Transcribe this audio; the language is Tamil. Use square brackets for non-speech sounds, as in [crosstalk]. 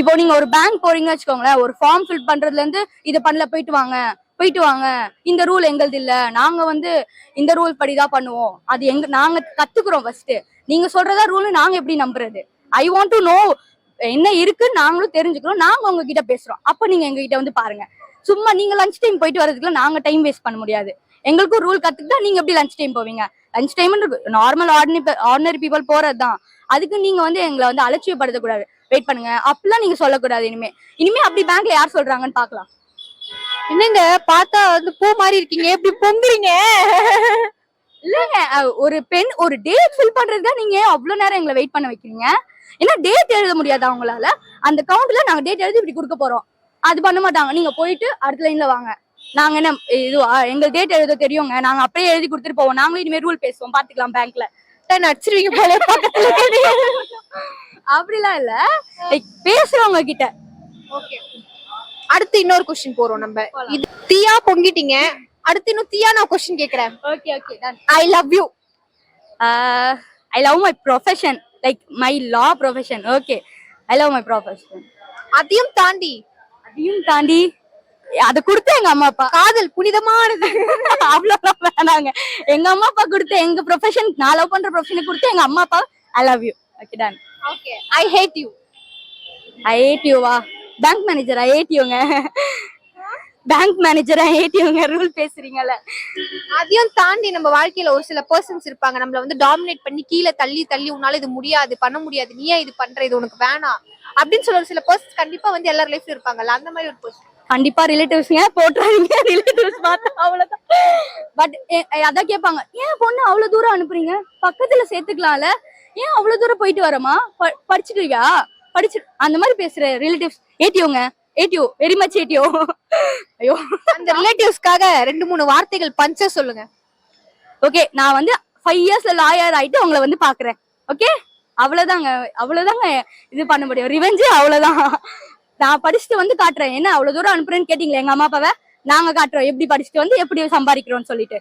இப்போ நீங்க ஒரு பேங்க் போறீங்கன்னு வச்சுக்கோங்களேன் ஒரு ஃபார்ம் ஃபில் பண்றதுல இருந்து இதை பண்ணல போயிட்டு வாங்க போயிட்டு வாங்க. இந்த ரூல் எங்களது இல்ல. நாங்க வந்து இந்த ரூல் படிதான் பண்ணுவோம். அது எங்க நாங்க கத்துக்கிறோம் ஃபர்ஸ்ட் நீங்க சொல்றதா ரூல் நாங்க எப்படி நம்புறது? ஐ வாண்ட் டு நோ என்ன இருக்கு நாங்களும் தெரிஞ்சுக்கிறோம் நாங்க உங்ககிட்ட பேசுறோம். அப்ப நீங்க எங்க கிட்ட வந்து பாருங்க. சும்மா நீங்க லஞ்ச் டைம் போயிட்டு வரதுக்குலாம் நாங்க டைம் வேஸ்ட் பண்ண முடியாது. எங்களுக்கும் ரூல் கத்துக்கிட்டா நீங்க எப்படி லஞ்ச் டைம் போவீங்க? Lunch time normal ordinary ordinary people போறதுதான். அதுக்கு நீங்க வந்து எங்களை வந்து அலட்சியப்படுத்தக்கூடாது. வெயிட் பண்ணுங்க. அப்படிலாம் நீங்க சொல்லக்கூடாது இனிமே. இனிமே அப்படி பேங்க்ல யார் சொல்றாங்கன்னு பாக்கலாம் என்னங்க? பார்த்தா வந்து பூ மாதிரி இருக்கீங்க. எப்படி பொங்குறீங்க இல்லங்க. ஒரு பெண் ஒரு டேட் ஃபில் பண்றதுக்கு தான் நீங்க அவ்வளவு நேரம் எங்களை வெயிட் பண்ண வைக்கிறீங்க? ஏன்னா டேட் எழுத முடியாது அவங்களால. அந்த கவுண்ட்ல நாங்க டேட் எழுதி இப்படி கொடுக்க போறோம். அது பண்ண மாட்டாங்க. நீங்க போயிட்டு அடுத்த லைன்ல வாங்க. நாங்க என்ன இதுவா எங்க டேட் எழுத தெரியுங்க. நாங்க அப்படியே எழுதி கொடுத்துட்டு போவோம். நாங்களும் இனிமே ரூல் பேசுவோம். பாத்துக்கலாம் பேங்க்ல நடிச்சிருவீங்க போல. பக்கத்துல அப்படிலாம் இல்ல. பேசுறவங்க கிட்ட. ஓகே அடுத்து இன்னொரு கொஸ்டின் போறோம் நம்ம. இது தீயா பொங்கிட்டீங்க. அடுத்து இன்னும் தீயா நான் கொஸ்டின் கேக்குறேன். Okay okay I love you I love my profession like my law profession okay I love my profession அதையும் தாண்டி. அதையும் தாண்டி அதை கொடுத்த எங்க அம்மா அப்பா. காதல் புனிதமானது. [laughs] அவ்வளவுதான் வேணாங்க. எங்க அம்மா அப்பா கொடுத்த எங்க ப்ரொஃபஷன் நான் லவ் பண்ற ப்ரொஃபஷனை கொடுத்து எங்க அம்மா அப்பா. I love you okay done okay I hate you I hate யூவா bank manager I hate யூங்க பேங்க் மேனேஜர் ஐ ஏட் யூங்க ரூல் பேசுறீங்கல்ல. அதையும் தாண்டி நம்ம வாழ்க்கையில ஒரு சில பர்சன்ஸ் இருப்பாங்க. நம்மள வந்து டாமினேட் பண்ணி கீழே தள்ளி தள்ளி உன்னால இது முடியாது பண்ண முடியாது. நீ ஏன் இது பண்ற? இது உனக்கு வேணாம் அப்படின்னு சொல்ல ஒரு சில பர்சன்ஸ் கண்டிப்பா வந்து எல்லார் லைஃப்ல இருப்பாங்கல்ல. அந்த மாதிரி ஒரு பர்சன் கண்டிப்பா ரிலேட்டிவ்ஸ்ங்க போட்டுறாதீங்க? ரிலேட்டிவ்ஸ் பார்த்தா அவ்வளவுதான். பட் அதான் கேட்பாங்க. ஏன் பொண்ணு அவ்வளவு தூரம் அனுப்புறீங்க? பக்கத்துல சேர்த்துக்கலாம்ல. ஏன் அவ்வளவு தூரம் போயிட்டு வரமா? படிச்சுட்டு இருக்கியா? படிச்சு அந்த மாதிரி பேசுற ரிலேட்டிவ்ஸ் ஏடியோங்க ஏடியோ வெரி மச் ஏடியோ ஐயோ. அந்த ரிலேட்டிவ்ஸ்க்காக ரெண்டு மூணு வார்த்தைகள் பஞ்ச சொல்லுங்க. ஓகே நான் வந்து ஃபைவ் இயர்ஸ்ல லாயர் ஆயிட்டு உங்களை வந்து பாக்குறேன். ஓகே அவ்வளவுதாங்க அவ்வளவுதாங்க இது பண்ண முடியும். ரிவெஞ்சு அவ்வளவுதான். நான் படிச்சுட்டு வந்து காட்டுறேன். என்ன அவ்வளவு தூரம் அனுப்புறேன்னு கேட்டீங்களே எங்க அம்மா அப்பாவை? நாங்க காட்டுறோம். எப்படி படிச்சுட்டு வந்து எப்படி சம்பாதிக்கிறோம்னு சொல்லிட்டு.